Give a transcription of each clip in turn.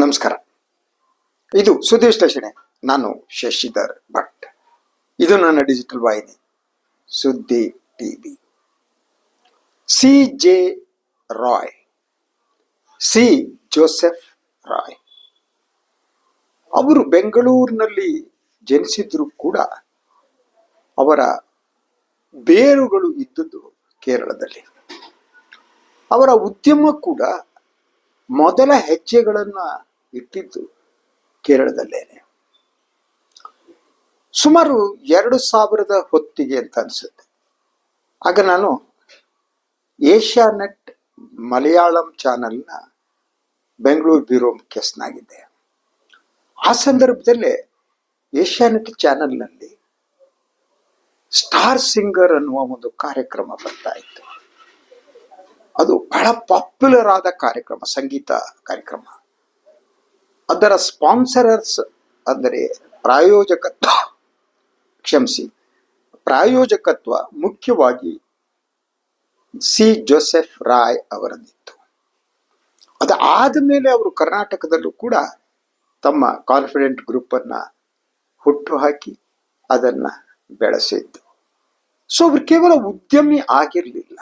ನಮಸ್ಕಾರ. ಇದು ಸುದ್ದಿ ವಿಶ್ಲೇಷಣೆ ನಾನು ಶಶಿಧರ್ ಭಟ್. ಇದು ನನ್ನ ಡಿಜಿಟಲ್ ವಾಹಿನಿ, Suddi TV. C J Roy. C Joseph Roy. ಅವರು ಬೆಂಗಳೂರಿನಲ್ಲಿ ಜನಿಸಿದ್ರು ಕೂಡ ಅವರ ಬೇರುಗಳು ಇದ್ದದ್ದು ಕೇರಳದಲ್ಲಿ. ಅವರ ಉದ್ಯಮ ಕೂಡ ಮೊದಲ ಹೆಜ್ಜೆಗಳನ್ನ ಇಟ್ಟಿದ್ದು ಕೇರಳದಲ್ಲೇನೆ. ಸುಮಾರು ಎರಡು ಸಾವಿರದ ಹೊತ್ತಿಗೆ ಅಂತ ಅನ್ಸುತ್ತೆ. ಆಗ ನಾನು ಏಷ್ಯಾನೆಟ್ ಮಲಯಾಳಂ ಚಾನೆಲ್ನ ಬೆಂಗಳೂರು ಬ್ಯೂರೋ ಮುಖ್ಯಸ್ಥನಾಗಿದ್ದೆ. ಆ ಸಂದರ್ಭದಲ್ಲೇ ಏಷ್ಯಾನೆಟ್ ಚಾನೆಲ್ನಲ್ಲಿ ಸ್ಟಾರ್ ಸಿಂಗರ್ ಅನ್ನುವ ಒಂದು ಕಾರ್ಯಕ್ರಮ ಬರ್ತಾ ಇತ್ತು. ಅದು ಬಹಳ ಪಾಪ್ಯುಲರ್ ಆದ ಕಾರ್ಯಕ್ರಮ, ಸಂಗೀತ ಕಾರ್ಯಕ್ರಮ. ಅದರ ಸ್ಪಾನ್ಸರರ್ಸ್ ಅಂದರೆ ಪ್ರಾಯೋಜಕತ್ವ, ಕ್ಷಮಿಸಿ, ಪ್ರಾಯೋಜಕತ್ವ ಮುಖ್ಯವಾಗಿ ಸಿ ಜೋಸೆಫ್ ರಾಯ್ ಅವರದ್ದಿತ್ತು. ಅದು ಆದಮೇಲೆ ಅವರು ಕರ್ನಾಟಕದಲ್ಲೂ ಕೂಡ ತಮ್ಮ ಕಾನ್ಫಿಡೆಂಟ್ ಗ್ರೂಪ್ ಅನ್ನ ಹುಟ್ಟು ಹಾಕಿ ಅದನ್ನ ಬೆಳೆಸಿದ್ದು. ಸೊ ಅವರು ಕೇವಲ ಉದ್ಯಮಿ ಆಗಿರಲಿಲ್ಲ.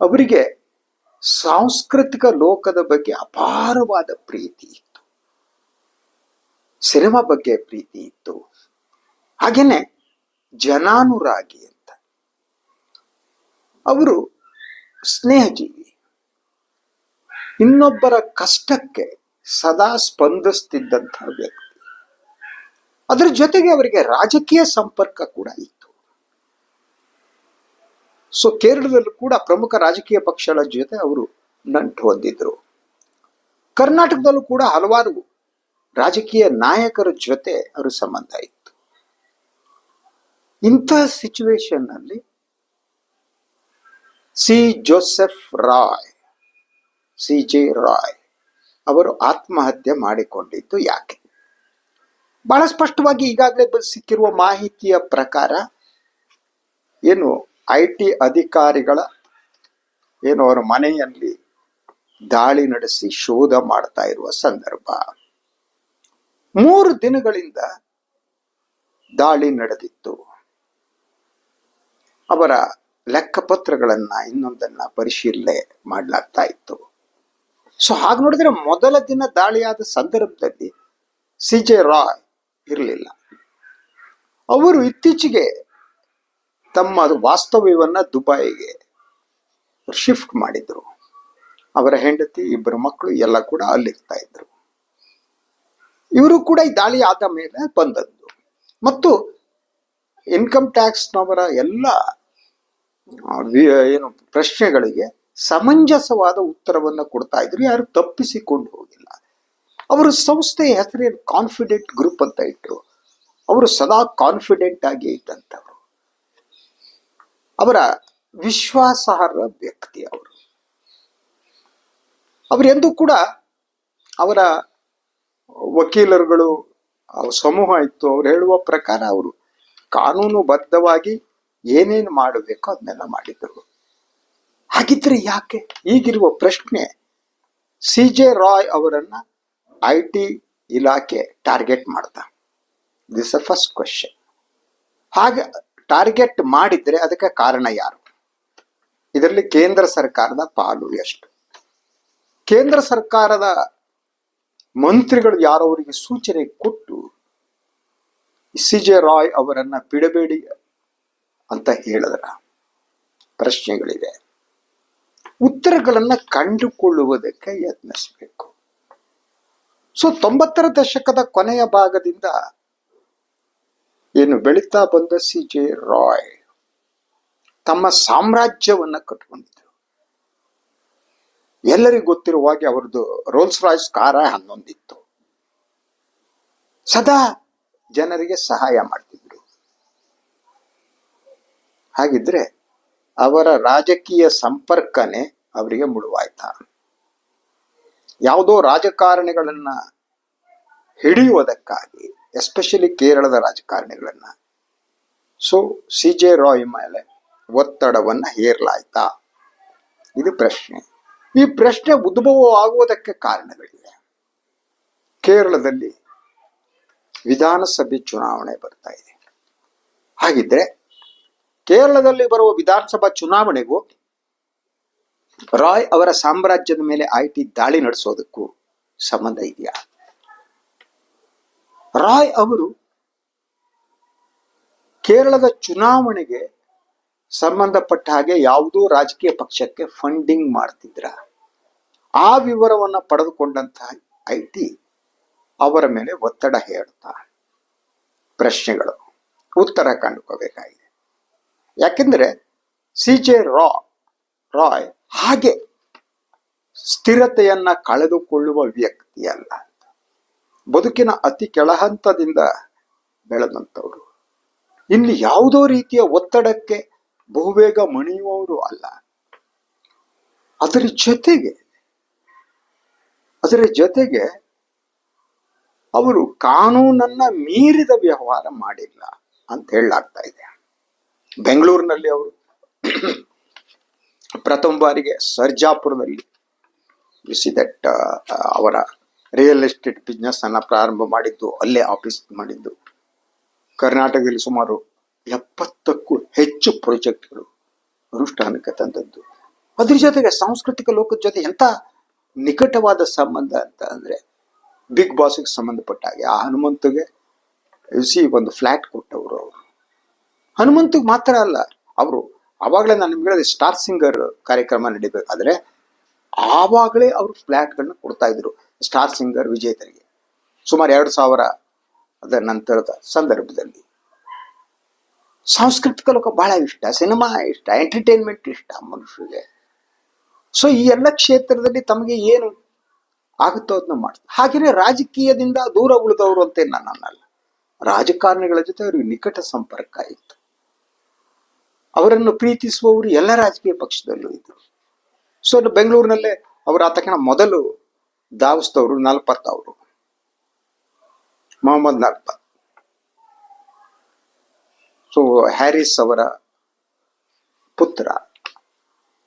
ಅವರಿಗೆ ಸಾಂಸ್ಕೃತಿಕ ಲೋಕದ ಬಗ್ಗೆ ಅಪಾರವಾದ ಪ್ರೀತಿ. ಸಿನಿಮಾ ಬಗ್ಗೆ ಪ್ರೀತಿ ಇತ್ತು. ಹಾಗೇನೆ ಜನಾನುರಾಗಿ ಅಂತ. ಅವರು ಸ್ನೇಹಜೀವಿ. ಇನ್ನೊಬ್ಬರ ಕಷ್ಟಕ್ಕೆ ಸದಾ ಸ್ಪಂದಿಸ್ತಿದ್ದಂತಹ ವ್ಯಕ್ತಿ. ಅದರ ಜೊತೆಗೆ ಅವರಿಗೆ ರಾಜಕೀಯ ಸಂಪರ್ಕ ಕೂಡ ಇತ್ತು. ಸೊ ಕೇರಳದಲ್ಲೂ ಕೂಡ ಪ್ರಮುಖ ರಾಜಕೀಯ ಪಕ್ಷಗಳ ಜೊತೆ ಅವರು ನಂಟು ಹೊಂದಿದ್ರು. ಕರ್ನಾಟಕದಲ್ಲೂ ಕೂಡ ಹಲವಾರು ರಾಜಕೀಯ ನಾಯಕರ ಜೊತೆ ಅವರ ಸಂಬಂಧ ಇತ್ತು. ಇಂತಹ ಸಿಚುವೇಶನ್ ಅಲ್ಲಿ C Joseph Roy, C J Roy ಅವರು ಆತ್ಮಹತ್ಯೆ ಮಾಡಿಕೊಂಡಿದ್ದು ಯಾಕೆ? ಬಹಳ ಸ್ಪಷ್ಟವಾಗಿ ಈಗಾಗಲೇ ಸಿಕ್ಕಿರುವ ಮಾಹಿತಿಯ ಪ್ರಕಾರ ಏನು ಐ ಟಿ ಅಧಿಕಾರಿಗಳ ಏನು ಅವರ ಮನೆಯಲ್ಲಿ ದಾಳಿ ನಡೆಸಿ ಶೋಧ ಮಾಡ್ತಾ ಇರುವ ಸಂದರ್ಭ. ಮೂರು ದಿನಗಳಿಂದ ದಾಳಿ ನಡೆದಿತ್ತು. ಅವರ ಲೆಕ್ಕಪತ್ರಗಳನ್ನ ಇನ್ನೊಂದನ್ನ ಪರಿಶೀಲನೆ ಮಾಡಲಾಗ್ತಾ ಇತ್ತು. ಸೊ, ಹಾಗೆ ನೋಡಿದ್ರೆ ಮೊದಲ ದಿನ ದಾಳಿಯಾದ ಸಂದರ್ಭದಲ್ಲಿ ಸಿ ಜೆ ರಾಯ್ ಇರಲಿಲ್ಲ. ಅವರು ಇತ್ತೀಚೆಗೆ ತಮ್ಮ ವಾಸ್ತವ್ಯವನ್ನ ದುಬೈಗೆ ಶಿಫ್ಟ್ ಮಾಡಿದ್ರು. ಅವರ ಹೆಂಡತಿ ಇಬ್ಬರು ಮಕ್ಕಳು ಎಲ್ಲ ಕೂಡ ಅಲ್ಲಿರ್ತಾ ಇದ್ರು. ಇವರು ಕೂಡ ಈ ದಾಳಿ ಆದ ಮೇಲೆ ಬಂದದ್ದು. ಮತ್ತು ಇನ್ಕಮ್ ಟ್ಯಾಕ್ಸ್ನವರ ಎಲ್ಲ ಏನು ಪ್ರಶ್ನೆಗಳಿಗೆ ಸಮಂಜಸವಾದ ಉತ್ತರವನ್ನು ಕೊಡ್ತಾ ಇದ್ರು. ಯಾರು ತಪ್ಪಿಸಿಕೊಂಡು ಹೋಗಿಲ್ಲ. ಅವರ ಸಂಸ್ಥೆಯ ಹೆಸರೇನು ಕಾನ್ಫಿಡೆಂಟ್ ಗ್ರೂಪ್ ಅಂತ ಇಟ್ಟರು ಅವರು ಸದಾ ಕಾನ್ಫಿಡೆಂಟ್ ಆಗಿ ಇದ್ದಂಥವ್ರು. ಅವರ ವಿಶ್ವಾಸಾರ್ಹ ವ್ಯಕ್ತಿ ಅವರು. ಅವರೆಂದೂ ಕೂಡ ಅವರ ವಕೀಲರುಗಳು ಸಮೂಹ ಇತ್ತು. ಅವ್ರು ಹೇಳುವ ಪ್ರಕಾರ ಅವರು ಕಾನೂನುಬದ್ಧವಾಗಿ ಏನೇನು ಮಾಡಬೇಕೋ ಅದನ್ನೆಲ್ಲ ಮಾಡಿದ್ರು. ಹಾಗಿದ್ರೆ ಯಾಕೆ? ಈಗಿರುವ ಪ್ರಶ್ನೆ ಸಿ ಜೆ ರಾಯ್ ಅವರನ್ನ ಐ ಟಿ ಇಲಾಖೆ ಟಾರ್ಗೆಟ್ ಮಾಡ್ತಾ ದಿಸ್ ಅ ಫಸ್ಟ್ ಕ್ವಶನ್ ಹಾಗೆ, ಟಾರ್ಗೆಟ್ ಮಾಡಿದ್ರೆ ಅದಕ್ಕೆ ಕಾರಣ ಯಾರು? ಇದರಲ್ಲಿ ಕೇಂದ್ರ ಸರ್ಕಾರದ ಪಾಲು ಎಷ್ಟು? ಕೇಂದ್ರ ಸರ್ಕಾರದ ಮಂತ್ರಿಗಳು ಯಾರೋ ಅವರಿಗೆ ಸೂಚನೆ ಕೊಟ್ಟು ಸಿ ಜೆ ರಾಯ್ ಅವರನ್ನ ಬಿಡಬೇಡಿ ಅಂತ ಹೇಳಿದ್ರ. ಪ್ರಶ್ನೆಗಳಿವೆ. ಉತ್ತರಗಳನ್ನ ಕಂಡುಕೊಳ್ಳುವುದಕ್ಕೆ ಯತ್ನಿಸಬೇಕು. ಸೊ, ತೊಂಬತ್ತರ ದಶಕದ ಕೊನೆಯ ಭಾಗದಿಂದ ಏನು ಬೆಳೀತಾ ಬಂದ ಸಿ ಜೆ ರಾಯ್ ತಮ್ಮ ಸಾಮ್ರಾಜ್ಯವನ್ನ ಕಟ್ಕೊಂಡಿದ್ರು ಎಲ್ಲರಿಗೂ ಗೊತ್ತಿರುವ ಹಾಗೆ ಅವರದ್ದು ರೋಲ್ಸ್ ರಾಯ್ಸ್ ಕಾರ ಹನ್ನೊಂದಿತ್ತು. ಸದಾ ಜನರಿಗೆ ಸಹಾಯ ಮಾಡ್ತಿದ್ರು. ಹಾಗಿದ್ರೆ ಅವರ ರಾಜಕೀಯ ಸಂಪರ್ಕನೇ ಅವರಿಗೆ ಮುಳುವಾಯ್ತಾ. ಯಾವುದೋ ರಾಜಕಾರಣಿಗಳನ್ನ ಹಿಡಿಯುವುದಕ್ಕಾಗಿ ಎಸ್ಪೆಷಲಿ ಕೇರಳದ ರಾಜಕಾರಣಿಗಳನ್ನ. ಸೊ ಸಿ ಜೆ ರಾಯ್ ಮೇಲೆ ಒತ್ತಡವನ್ನ ಹೇರಲಾಯ್ತಾ. ಇದು ಪ್ರಶ್ನೆ. ಈ ಪ್ರಶ್ನೆ ಉದ್ಭವ ಆಗುವುದಕ್ಕೆ ಕಾರಣಗಳಿವೆ. ಕೇರಳದಲ್ಲಿ ವಿಧಾನಸಭೆ ಚುನಾವಣೆ ಬರ್ತಾ ಇದೆ. ಹಾಗಿದ್ರೆ ಕೇರಳದಲ್ಲಿ ಬರುವ ವಿಧಾನಸಭಾ ಚುನಾವಣೆಗೂ ರಾಯ್ ಅವರ ಸಾಮ್ರಾಜ್ಯದ ಮೇಲೆ ಐಟಿ ದಾಳಿ ನಡೆಸೋದಕ್ಕೂ ಸಂಬಂಧ ಇದೆಯಾ? ರಾಯ್ ಅವರು ಕೇರಳದ ಚುನಾವಣೆಗೆ ಸಂಬಂಧಪಟ್ಟ ಹಾಗೆ ಯಾವುದೋ ರಾಜಕೀಯ ಪಕ್ಷಕ್ಕೆ ಫಂಡಿಂಗ್ ಮಾಡ್ತಿದ್ರ? ಆ ವಿವರವನ್ನ ಪಡೆದುಕೊಂಡಂತಹ ಐ ಟಿ ಅವರ ಮೇಲೆ ಒತ್ತಡ ಹೇರುತ್ತಾ? ಪ್ರಶ್ನೆಗಳು. ಉತ್ತರ ಕಂಡುಕೋಬೇಕಾಗಿದೆ. ಯಾಕೆಂದರೆ ಸಿ ಜೆ ರಾ ರಾಯ್ ಹಾಗೆ ಸ್ಥಿರತೆಯನ್ನ ಕಳೆದುಕೊಳ್ಳುವ ವ್ಯಕ್ತಿಯಲ್ಲ. ಬದುಕಿನ ಅತಿ ಕೆಳಹಂತದಿಂದ ಬೆಳೆದಂಥವ್ರು. ಇಲ್ಲಿ ಯಾವುದೋ ರೀತಿಯ ಒತ್ತಡಕ್ಕೆ ಬಹುಬೇಗ ಮಣಿಯುವವರು ಅಲ್ಲ. ಅದರ ಜೊತೆಗೆ ಅದರ ಜೊತೆಗೆ ಅವರು ಕಾನೂನನ್ನ ಮೀರಿದ ವ್ಯವಹಾರ ಮಾಡಿಲ್ಲ ಅಂತ ಹೇಳಲಾಗ್ತಾ ಇದೆ. ಬೆಂಗಳೂರಿನಲ್ಲಿ ಅವರು ಪ್ರಥಮ ಬಾರಿಗೆ ಸರ್ಜಾಪುರದಲ್ಲಿ ದಟ್ ಅವರ ರಿಯಲ್ ಎಸ್ಟೇಟ್ ಬಿಸ್ನೆಸ್ ಅನ್ನ ಪ್ರಾರಂಭ ಮಾಡಿದ್ದು, ಅಲ್ಲೇ ಆಫೀಸ್ ಮಾಡಿದ್ದು. ಕರ್ನಾಟಕದಲ್ಲಿ ಸುಮಾರು ಎಪ್ಪತ್ತಕ್ಕೂ ಹೆಚ್ಚು ಪ್ರಾಜೆಕ್ಟ್ಗಳು ಅನುಷ್ಠಾನಕ್ಕೆ ತಂದದ್ದು. ಅದ್ರ ಜೊತೆಗೆ ಸಾಂಸ್ಕೃತಿಕ ಲೋಕದ ಜೊತೆ ಎಂಥ ನಿಕಟವಾದ ಸಂಬಂಧ ಅಂತ ಅಂದ್ರೆ ಬಿಗ್ ಬಾಸ್ಗೆ ಸಂಬಂಧಪಟ್ಟ ಹಾಗೆ ಆ ಹನುಮಂತಗೆ ಸಿ ಒಂದು ಫ್ಲಾಟ್ ಕೊಟ್ಟವರು ಅವರು. ಹನುಮಂತಿಗೆ ಮಾತ್ರ ಅಲ್ಲ, ಅವರು ಆವಾಗಲೇ ನಾನು ನಿಮ್ಗೆ ಹೇಳಿದೆ ಸ್ಟಾರ್ ಸಿಂಗರ್ ಕಾರ್ಯಕ್ರಮ ನಡಿಬೇಕಾದ್ರೆ ಆವಾಗಲೇ ಅವರು ಫ್ಲ್ಯಾಟ್ಗಳನ್ನ ಕೊಡ್ತಾ ಇದ್ರು ಸ್ಟಾರ್ ಸಿಂಗರ್ ವಿಜೇತರಿಗೆ. ಸುಮಾರು ಎರಡು ಸಾವಿರ ಅದರ ನಂತರದ ಸಂದರ್ಭದಲ್ಲಿ. ಸಾಂಸ್ಕೃತಿಕ ಲೋಕ ಬಹಳ ಇಷ್ಟ, ಸಿನಿಮಾ ಇಷ್ಟ ಎಂಟರ್ಟೈನ್ಮೆಂಟ್ ಇಷ್ಟ ಮನುಷ್ಯರಿಗೆ. ಸೊ ಈ ಎಲ್ಲ ಕ್ಷೇತ್ರದಲ್ಲಿ ತಮಗೆ ಏನು ಆಗುತ್ತೋ ಅದನ್ನ ಮಾಡ್ತಾರೆ. ಹಾಗೆಯೇ ರಾಜಕೀಯದಿಂದ ದೂರ ಉಳಿದವರು ಅಂತ ನಾನು ರಾಜಕಾರಣಿಗಳ ಜೊತೆ ಅವರಿಗೆ ನಿಕಟ ಸಂಪರ್ಕ ಇತ್ತು. ಅವರನ್ನು ಪ್ರೀತಿಸುವವರು ಎಲ್ಲ ರಾಜಕೀಯ ಪಕ್ಷದಲ್ಲೂ ಇದ್ದರು ಸೊ ಬೆಂಗಳೂರಿನಲ್ಲೇ ಅವರು ಆತಕ್ಷಣ ತಕ್ಷಣ ಮೊದಲು ದಾವಸ್ತವರು ನಲ್ಪತ್ ಅವರು ಮೊಹಮ್ಮದ್ ನಲ್ಪತ್ ಸೊ ಹ್ಯಾರಿಸ್ ಅವರ ಪುತ್ರ.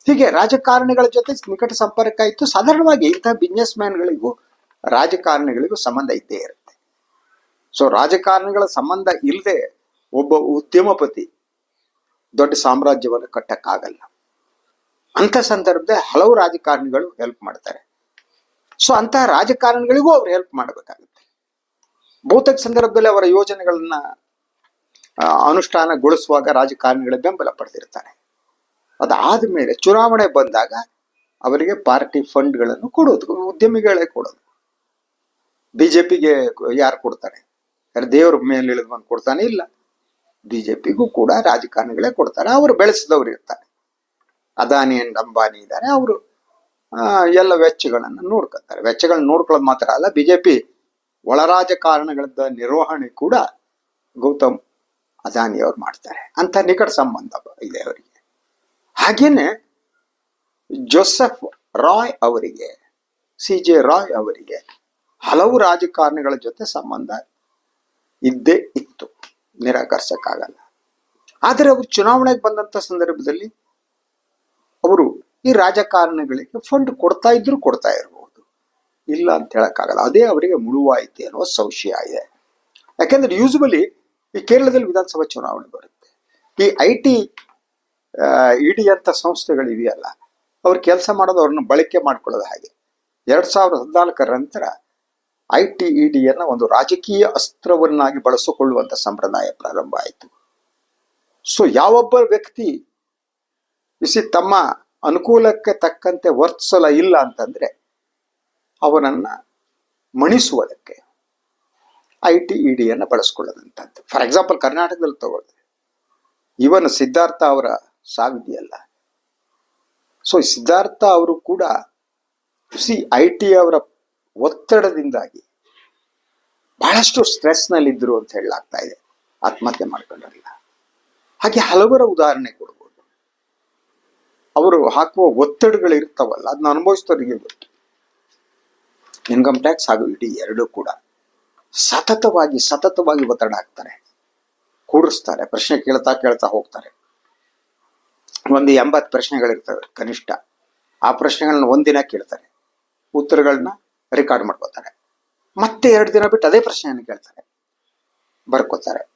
ಹೀಗೆ ರಾಜಕಾರಣಿಗಳ ಜೊತೆ ನಿಕಟ ಸಂಪರ್ಕ ಇತ್ತು. ಸಾಧಾರಣವಾಗಿ ಇಂತಹ ಬಿಸ್ನೆಸ್ ಮ್ಯಾನ್ಗಳಿಗೂ ರಾಜಕಾರಣಿಗಳಿಗೂ ಸಂಬಂಧ ಇದ್ದೇ ಇರುತ್ತೆ. ಸೊ ರಾಜಕಾರಣಿಗಳ ಸಂಬಂಧ ಇಲ್ಲದೆ ಒಬ್ಬ ಉದ್ಯಮಪತಿ ದೊಡ್ಡ ಸಾಮ್ರಾಜ್ಯವನ್ನು ಕಟ್ಟಕ್ಕಾಗಲ್ಲ. ಅಂತ ಸಂದರ್ಭದಲ್ಲಿ ಹಲವು ರಾಜಕಾರಣಿಗಳು ಹೆಲ್ಪ್ ಮಾಡ್ತಾರೆ. ಸೊ ಅಂತಹ ರಾಜಕಾರಣಿಗಳಿಗೂ ಅವ್ರು ಹೆಲ್ಪ್ ಮಾಡಬೇಕಾಗುತ್ತೆ. ಬಹುತೇಕ ಸಂದರ್ಭದಲ್ಲಿ ಅವರ ಯೋಜನೆಗಳನ್ನ ಅನುಷ್ಠಾನಗೊಳಿಸುವಾಗ ರಾಜಕಾರಣಿಗಳ ಬೆಂಬಲ ಪಡೆದಿರ್ತಾರೆ. ಅದಾದ ಮೇಲೆ ಚುನಾವಣೆ ಬಂದಾಗ ಅವರಿಗೆ ಪಾರ್ಟಿ ಫಂಡ್ಗಳನ್ನು ಕೊಡೋದು, ಉದ್ಯಮಿಗಳೇ ಕೊಡೋದು. ಬಿಜೆಪಿಗೆ ಯಾರು ಕೊಡ್ತಾರೆ? ಯಾರು ದೇವ್ರ ಮೇಲೆ ಇಳಿದು ಬಂದು ಕೊಡ್ತಾನೆ ಇಲ್ಲ. ಬಿಜೆಪಿಗೂ ಕೂಡ ರಾಜಕಾರಣಿಗಳೇ ಕೊಡ್ತಾರೆ. ಅವರು ಬೆಳೆಸಿದವರು ಇರ್ತಾರೆ. ಅದಾನಿ ಅಂಡ್ ಅಂಬಾನಿ ಇದ್ದಾರೆ. ಅವರು ಎಲ್ಲ ವೆಚ್ಚಗಳನ್ನು ನೋಡ್ಕೊತಾರೆ ವೆಚ್ಚಗಳನ್ನ ನೋಡ್ಕೊಳ್ಳೋದು ಮಾತ್ರ ಅಲ್ಲ, ಬಿಜೆಪಿ ಒಳ ರಾಜಕಾರಣಗಳದ ನಿರ್ವಹಣೆ ಕೂಡ ಗೌತಮ್ ಅದಾನಿ ಅವ್ರು ಮಾಡ್ತಾರೆ. ಅಂತ ನಿಕಟ ಸಂಬಂಧ ಇದೆ ಅವರಿಗೆ. ಹಾಗೇನೆ ಜೋಸೆಫ್ ರಾಯ್ ಅವರಿಗೆ ಸಿ ಜೆ ರಾಯ್ ಅವರಿಗೆ ಹಲವು ರಾಜಕಾರಣಿಗಳ ಜೊತೆ ಸಂಬಂಧ ಇದ್ದೇ ಇತ್ತು. ನಿರಾಕರಿಸಕ್ಕಾಗಲ್ಲ. ಆದರೆ ಅವರು ಚುನಾವಣೆಗೆ ಬಂದಂತ ಸಂದರ್ಭದಲ್ಲಿ ಅವರು ಈ ರಾಜಕಾರಣಿಗಳಿಗೆ ಫಂಡ್ ಕೊಡ್ತಾ ಇದ್ರು ಕೊಡ್ತಾ ಇರಬಹುದು ಇಲ್ಲ ಅಂತ ಹೇಳಕ್ಕಾಗಲ್ಲ. ಅದೇ ಅವರಿಗೆ ಮುಳುವಾಯಿತು ಅನ್ನೋ ಸಂಶಯ ಇದೆ. ಯಾಕೆಂದ್ರೆ ಯೂಸ್ವಲಿ ಈ ಕೇರಳದಲ್ಲಿ ವಿಧಾನಸಭಾ ಚುನಾವಣೆ ಬರುತ್ತೆ. ಈ ಐ ಟಿ ಇಡಿ ಅಂತ ಸಂಸ್ಥೆಗಳು ಇದೆಯಲ್ಲ ಅವ್ರು ಕೆಲಸ ಮಾಡೋದು ಅವ್ರನ್ನ ಬಳಕೆ ಮಾಡ್ಕೊಳ್ಳೋದು ಹಾಗೆ. ಎರಡು ಸಾವಿರದ ಹದಿನಾಲ್ಕರ ನಂತರ ಐ ಟಿ ಇ ಡಿಯನ್ನು ಒಂದು ರಾಜಕೀಯ ಅಸ್ತ್ರವನ್ನಾಗಿ ಬಳಸಿಕೊಳ್ಳುವಂತ ಸಂಪ್ರದಾಯ ಪ್ರಾರಂಭ ಆಯಿತು. ಸೊ ಯಾವೊಬ್ಬ ವ್ಯಕ್ತಿ ಬಿಸಿ ತಮ್ಮ ಅನುಕೂಲಕ್ಕೆ ತಕ್ಕಂತೆ ವರ್ತಿಸಲ ಇಲ್ಲ ಅಂತಂದ್ರೆ ಅವನನ್ನ ಮಣಿಸುವುದಕ್ಕೆ ಐ ಟಿ ಇಡಿಯನ್ನು ಬಳಸ್ಕೊಳ್ಳೋದಂಥದ್ದು. ಫಾರ್ ಎಕ್ಸಾಂಪಲ್ ಕರ್ನಾಟಕದಲ್ಲಿ ತಗೊಳ್ಳಿ. ಇವನ್ ಸಿದ್ಧಾರ್ಥ ಅವರ ಸಾವಿದೆಯಲ್ಲ. ಸೊ ಸಿದ್ಧಾರ್ಥ ಅವರು ಕೂಡ ಸಿ ಐ ಟಿ ಅವರ ಒತ್ತಡದಿಂದಾಗಿ ಬಹಳಷ್ಟು ಸ್ಟ್ರೆಸ್ನಲ್ಲಿದ್ದರು ಅಂತ ಹೇಳಲಾಗ್ತಾ ಇದೆ. ಆತ್ಮಹತ್ಯೆ ಮಾಡ್ಕೊಂಡ್ರಲ್ಲ ಹಾಗೆ ಹಲವರ ಉದಾಹರಣೆ ಕೊಡ್ಬೋದು. ಅವರು ಹಾಕುವ ಒತ್ತಡಗಳು ಇರ್ತಾವಲ್ಲ, ಅದನ್ನ ಅನುಭವಿಸ್ತವರಿಗೆ ಗೊತ್ತು. ಇನ್ಕಮ್ ಟ್ಯಾಕ್ಸ್ ಹಾಗೂ ಇಡಿ ಎರಡೂ ಕೂಡ. ಸತತವಾಗಿ ಸತತವಾಗಿ ಒತ್ತಡ ಹಾಕ್ತಾರೆ. ಕೂಡಿಸ್ತಾರೆ, ಪ್ರಶ್ನೆ ಕೇಳ್ತಾ ಕೇಳ್ತಾ ಹೋಗ್ತಾರೆ. ಒಂದು ಎಂಬತ್ತು ಪ್ರಶ್ನೆಗಳಿರ್ತವೆ ಕನಿಷ್ಠ. ಆ ಪ್ರಶ್ನೆಗಳನ್ನ ಒಂದಿನ ಕೇಳ್ತಾರೆ. ಉತ್ತರಗಳನ್ನ ರೆಕಾರ್ಡ್ ಮಾಡ್ಕೋತಾರೆ. ಮತ್ತೆ ಎರಡು ದಿನ ಬಿಟ್ಟು ಅದೇ ಪ್ರಶ್ನೆಯನ್ನು ಕೇಳ್ತಾರೆ. ಬರ್ಕೋತಾರೆ.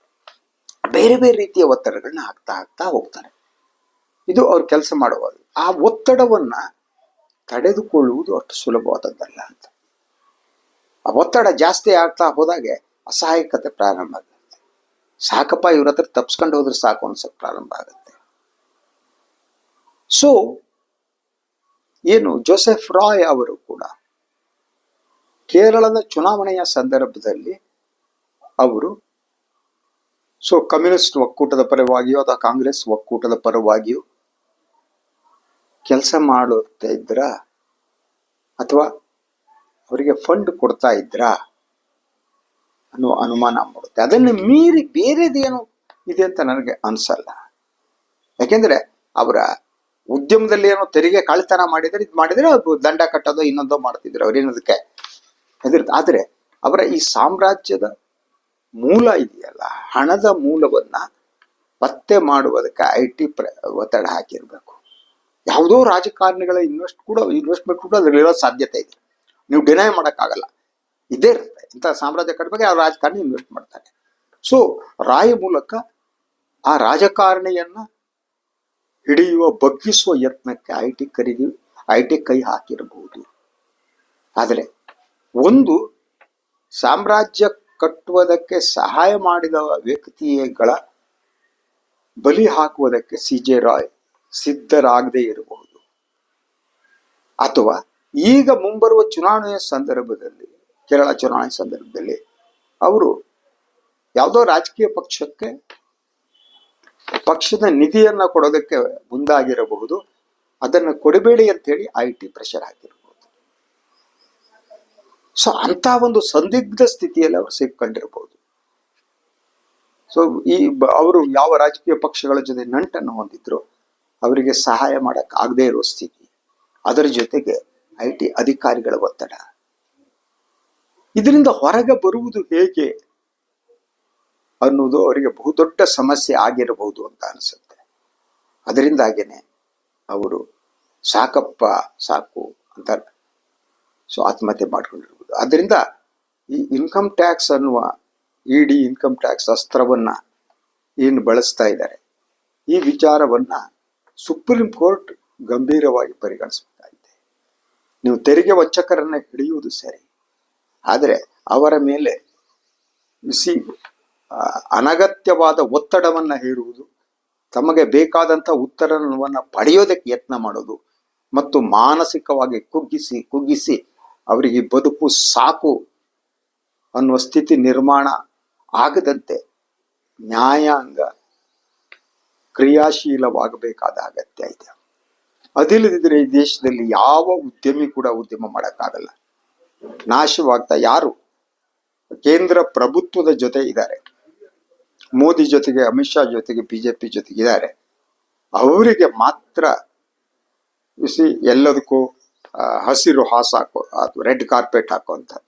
ಬೇರೆ ಬೇರೆ ರೀತಿಯ ಒತ್ತಡಗಳನ್ನ ಹಾಕ್ತಾ ಹಾಕ್ತಾ ಹೋಗ್ತಾರೆ. ಇದು ಅವ್ರು ಕೆಲಸ ಮಾಡುವಾಗ ಆ ಒತ್ತಡವನ್ನ ತಡೆದುಕೊಳ್ಳುವುದು ಅಷ್ಟು ಸುಲಭವಾದದ್ದಲ್ಲ ಅಂತ. ಒತ್ತಡ ಜಾಸ್ತಿ ಆಗ್ತಾ ಹೋದಾಗೆ ಅಸಹಾಯಕತೆ ಪ್ರಾರಂಭ ಆಗುತ್ತೆ. ಸಾಕಪ್ಪ ಇವ್ರ ಹತ್ರ ತಪ್ಸ್ಕೊಂಡು ಹೋದ್ರೆ ಸಾಕು ಅನ್ಸಕ್ ಪ್ರಾರಂಭ ಆಗುತ್ತೆ. ಸೊ ಏನು ಜೋಸೆಫ್ ರಾಯ್ ಅವರು ಕೂಡ ಕೇರಳದ ಚುನಾವಣೆಯ ಸಂದರ್ಭದಲ್ಲಿ ಅವರು ಸೊ ಕಮ್ಯುನಿಸ್ಟ್ ಒಕ್ಕೂಟದ ಪರವಾಗಿಯೋ ಅಥವಾ ಕಾಂಗ್ರೆಸ್ ಒಕ್ಕೂಟದ ಪರವಾಗಿಯೋ ಕೆಲಸ ಮಾಡುತ್ತಿದ್ರ ಅಥವಾ ಅವರಿಗೆ ಫಂಡ್ ಕೊಡ್ತಾ ಇದ್ರಾ ಅನ್ನೋ ಅನುಮಾನ ಮೂಡುತ್ತೆ. ಅದನ್ನು ಮೀರಿ ಬೇರೆದೇನು ಇದೆ ಅಂತ ನನಗೆ ಅನ್ಸಲ್ಲ. ಯಾಕೆಂದ್ರೆ ಅವರ ಉದ್ಯಮದಲ್ಲಿ ಏನೋ ತೆರಿಗೆ ಕಳ್ತನ ಮಾಡಿದ್ರೆ ಇದು ಮಾಡಿದ್ರೆ ಅದು ದಂಡ ಕಟ್ಟೋದು ಇನ್ನೊಂದೋ ಮಾಡ್ತಿದ್ರು ಅವ್ರೇನದಕ್ಕೆ ಹೆದರ್ತ ಆದ್ರೆ ಅವರ ಈ ಸಾಮ್ರಾಜ್ಯದ ಮೂಲ ಇದೆಯಲ್ಲ, ಹಣದ ಮೂಲವನ್ನ ಪತ್ತೆ ಮಾಡುವುದಕ್ಕೆ ಐ ಟಿ ಪ್ರ ಒತ್ತಡ ಹಾಕಿರ್ಬೇಕು. ಯಾವುದೋ ರಾಜಕಾರಣಿಗಳ ಇನ್ವೆಸ್ಟ್ ಕೂಡ ಇನ್ವೆಸ್ಟ್ಮೆಂಟ್ ಕೂಡ ಅದರಲ್ಲಿರೋ ಸಾಧ್ಯತೆ ಇದೆ. ನೀವು ಡಿನೈ ಮಾಡೋಕ್ಕಾಗಲ್ಲ. ಇದೇ ಇರುತ್ತೆ. ಇಂಥ ಸಾಮ್ರಾಜ್ಯ ಕಟ್ಟಬೇಕು ಆ ರಾಜಕಾರಣಿ ಇನ್ವೆಸ್ಟ್ ಮಾಡ್ತಾರೆ. ಸೊ ರಾಯ ಮೂಲಕ ಆ ರಾಜಕಾರಣಿಯನ್ನ ಹಿಡಿಯುವ, ಬಗ್ಗಿಸುವ ಯತ್ನಕ್ಕೆ ಐ ಟಿ ಖರೀದಿ ಐ ಟಿ ಕೈ ಹಾಕಿರಬಹುದು ಆದರೆ ಒಂದು ಸಾಮ್ರಾಜ್ಯ ಕಟ್ಟುವುದಕ್ಕೆ ಸಹಾಯ ಮಾಡಿದ ವ್ಯಕ್ತಿಗಳ ಬಲಿ ಹಾಕುವುದಕ್ಕೆ ಸಿ ಜೆ ರಾಯ್ ಸಿದ್ಧರಾಗದೇ ಇರಬಹುದು. ಅಥವಾ ಈಗ ಮುಂಬರುವ ಚುನಾವಣೆಯ ಸಂದರ್ಭದಲ್ಲಿ, ಕೇರಳ ಚುನಾವಣೆ ಸಂದರ್ಭದಲ್ಲಿ ಅವರು ಯಾವುದೋ ರಾಜಕೀಯ ಪಕ್ಷಕ್ಕೆ ಪಕ್ಷದ ನಿಧಿಯನ್ನ ಕೊಡೋದಕ್ಕೆ ಮುಂದಾಗಿರಬಹುದು. ಅದನ್ನು ಕೊಡಬೇಡಿ ಅಂತ ಹೇಳಿ ಐ ಟಿ ಪ್ರೆಷರ್ ಹಾಕಿರಬಹುದು ಸೊ ಅಂತ ಒಂದು ಸಂದಿಗ್ಧ ಸ್ಥಿತಿಯಲ್ಲಿ ಅವರು ಸಿಕ್ಕೊಂಡಿರಬಹುದು ಸೊ ಈ ಅವರು ಯಾವ ರಾಜಕೀಯ ಪಕ್ಷಗಳ ಜೊತೆ ನಂಟನ್ನು ಹೊಂದಿದ್ರು, ಅವರಿಗೆ ಸಹಾಯ ಮಾಡಕ್ ಆಗದೆ ಇರೋ ಸ್ಥಿತಿ. ಅದರ ಜೊತೆಗೆ ಐ ಟಿ ಅಧಿಕಾರಿಗಳ ಒತ್ತಡ. ಇದರಿಂದ ಹೊರಗೆ ಬರುವುದು ಹೇಗೆ ಅನ್ನೋದು ಅವರಿಗೆ ಬಹುದೊಡ್ಡ ಸಮಸ್ಯೆ ಆಗಿರಬಹುದು ಅಂತ ಅನಿಸುತ್ತೆ. ಅದರಿಂದಾಗೇನೆ ಅವರು ಸಾಕಪ್ಪ ಸಾಕು ಅಂತ ಸೊ ಆತ್ಮಹತ್ಯೆ ಮಾಡ್ಕೊಂಡಿರ್ಬೋದು. ಅದರಿಂದ ಈ ಇನ್ಕಮ್ ಟ್ಯಾಕ್ಸ್ ಅನ್ನುವ ಇಡಿ ಇನ್ಕಮ್ ಟ್ಯಾಕ್ಸ್ ಅಸ್ತ್ರವನ್ನ ಏನು ಬಳಸ್ತಾ ಇದ್ದಾರೆ, ಈ ವಿಚಾರವನ್ನ ಸುಪ್ರೀಂ ಕೋರ್ಟ್ ಗಂಭೀರವಾಗಿ ಪರಿಗಣಿಸಬೇಕಾಗಿದೆ ನೀವು ತೆರಿಗೆ ವಂಚಕರನ್ನ ಹಿಡಿಯುವುದು ಸರಿ. ಆದರೆ ಅವರ ಮೇಲೆ ಬಿಸಿ ಅನಗತ್ಯವಾದ ಒತ್ತಡವನ್ನು ಹೇರುವುದು, ತಮಗೆ ಬೇಕಾದಂಥ ಉತ್ತರವನ್ನು ಪಡೆಯೋದಕ್ಕೆ ಯತ್ನ ಮಾಡೋದು ಮತ್ತು ಮಾನಸಿಕವಾಗಿ ಕುಗ್ಗಿಸಿ ಕುಗ್ಗಿಸಿ ಅವರಿಗೆ ಬದುಕು ಸಾಕು ಅನ್ನುವ ಸ್ಥಿತಿ ನಿರ್ಮಾಣ ಆಗದಂತೆ ನ್ಯಾಯಾಂಗ ಕ್ರಿಯಾಶೀಲವಾಗಬೇಕಾದ ಅಗತ್ಯ ಇದೆ. ಅದಿಲ್ಲದಿದ್ರೆ ಈ ದೇಶದಲ್ಲಿ ಯಾವ ಉದ್ಯಮಿ ಕೂಡ ಉದ್ಯಮ ಮಾಡೋಕ್ಕಾಗಲ್ಲ. ನಾಶವಾಗ್ತಾ ಯಾರು? ಕೇಂದ್ರ ಪ್ರಭುತ್ವದ ಜೊತೆ ಇದ್ದಾರೆ. ಮೋದಿ ಜೊತೆಗೆ, ಅಮಿತ್ ಶಾ ಜೊತೆಗೆ, ಬಿಜೆಪಿ ಜೊತೆಗೆ ಇದ್ದಾರೆ. ಅವರಿಗೆ ಮಾತ್ರ ಬಿಸಿ ಎಲ್ಲದಕ್ಕೂ ಹಸಿರು ಹಾಸು ಹಾಕೋ, ಅದು ರೆಡ್ ಕಾರ್ಪೆಟ್ ಹಾಕುವಂಥದ್ದು.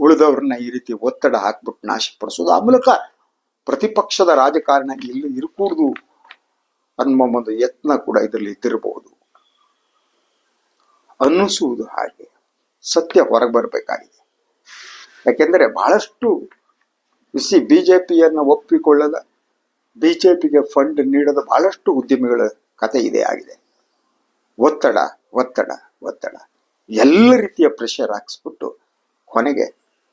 ಉಳಿದವ್ರನ್ನ ಈ ರೀತಿ ಒತ್ತಡ ಹಾಕ್ಬಿಟ್ಟು ನಾಶಪಡಿಸೋದು ಆ ಮೂಲಕ ಪ್ರತಿಪಕ್ಷದ ರಾಜಕಾರಣ ಇಲ್ಲಿ ಇರಕೂಡ್ದು. ಅನ್ನುವ ಒಂದು ಯತ್ನ ಕೂಡ ಇದರಲ್ಲಿ ಇದ್ದಿರಬಹುದು. ಅನ್ನಿಸುವುದು ಹಾಗೆ ಸತ್ಯ ಹೊರಗೆ ಬರಬೇಕಾಗಿದೆ. ಯಾಕೆಂದರೆ ಬಹಳಷ್ಟು ಬಿಸಿ ಬಿಜೆಪಿಯನ್ನು ಒಪ್ಪಿಕೊಳ್ಳದ ಬಿಜೆಪಿಗೆ ಫಂಡ್ ನೀಡದ ಬಹಳಷ್ಟು ಉದ್ಯಮಿಗಳ ಕತೆ ಇದೆ ಆಗಿದೆ. ಒತ್ತಡ ಒತ್ತಡ ಒತ್ತಡ. ಎಲ್ಲ ರೀತಿಯ ಪ್ರೆಷರ್ ಹಾಕ್ಸ್ಬಿಟ್ಟು ಕೊನೆಗೆ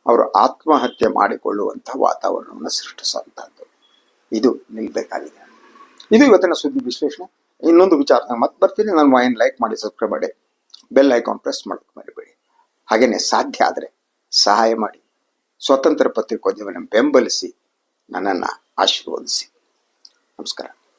ಅವರು ಆತ್ಮಹತ್ಯೆ ಮಾಡಿಕೊಳ್ಳುವಂಥ ವಾತಾವರಣವನ್ನು ಸೃಷ್ಟಿಸುವಂಥದ್ದು. ಇದು ನಿಲ್ಬೇಕಾಗಿದೆ. ಇದು ಇವತ್ತಿನ ಸುದ್ದಿ ವಿಶ್ಲೇಷಣೆ. ಇನ್ನೊಂದು ವಿಚಾರ ಮತ್ತೆ ಬರ್ತೀನಿ. ನಾನು ವಾಯಿನ್ ಲೈಕ್ ಮಾಡಿ ಸಬ್ಸ್ಕ್ರೈಬ್ ಮಾಡಿ. ಬೆಲ್ ಐಕಾನ್ ಪ್ರೆಸ್ ಮಾಡೋಕೆ ಮರಿಬೇಡಿ. ಹಾಗೇನೆ ಸಾಧ್ಯ ಆದರೆ ಸಹಾಯ ಮಾಡಿ. ಸ್ವತಂತ್ರ ಪತ್ರಿಕೋದ್ಯಮವನ್ನು ಬೆಂಬಲಿಸಿ, ನನ್ನನ್ನು ಆಶೀರ್ವದಿಸಿ. ನಮಸ್ಕಾರ.